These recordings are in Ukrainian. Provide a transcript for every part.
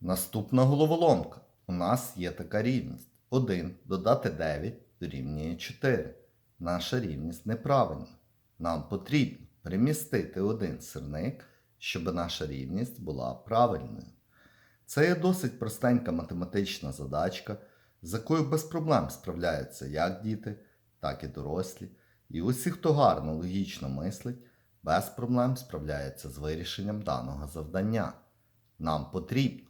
Наступна головоломка. У нас є така рівність. 1 додати 9 дорівнює 4. Наша рівність неправильна. Нам потрібно перемістити один сирник, щоб наша рівність була правильною. Це є досить простенька математична задачка, з якою без проблем справляються як діти, так і дорослі. І усі, хто гарно логічно мислить, без проблем справляється з вирішенням даного завдання. Нам потрібно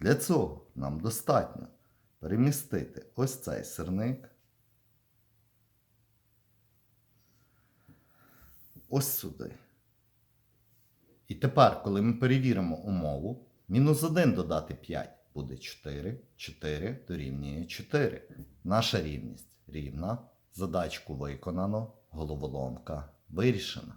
Для цього нам достатньо перемістити ось цей сирник. Ось сюди. І тепер, коли ми перевіримо умову, мінус 1 додати 5 буде 4, 4 дорівнює 4. Наша рівність рівна. Задачку виконано, головоломка вирішена.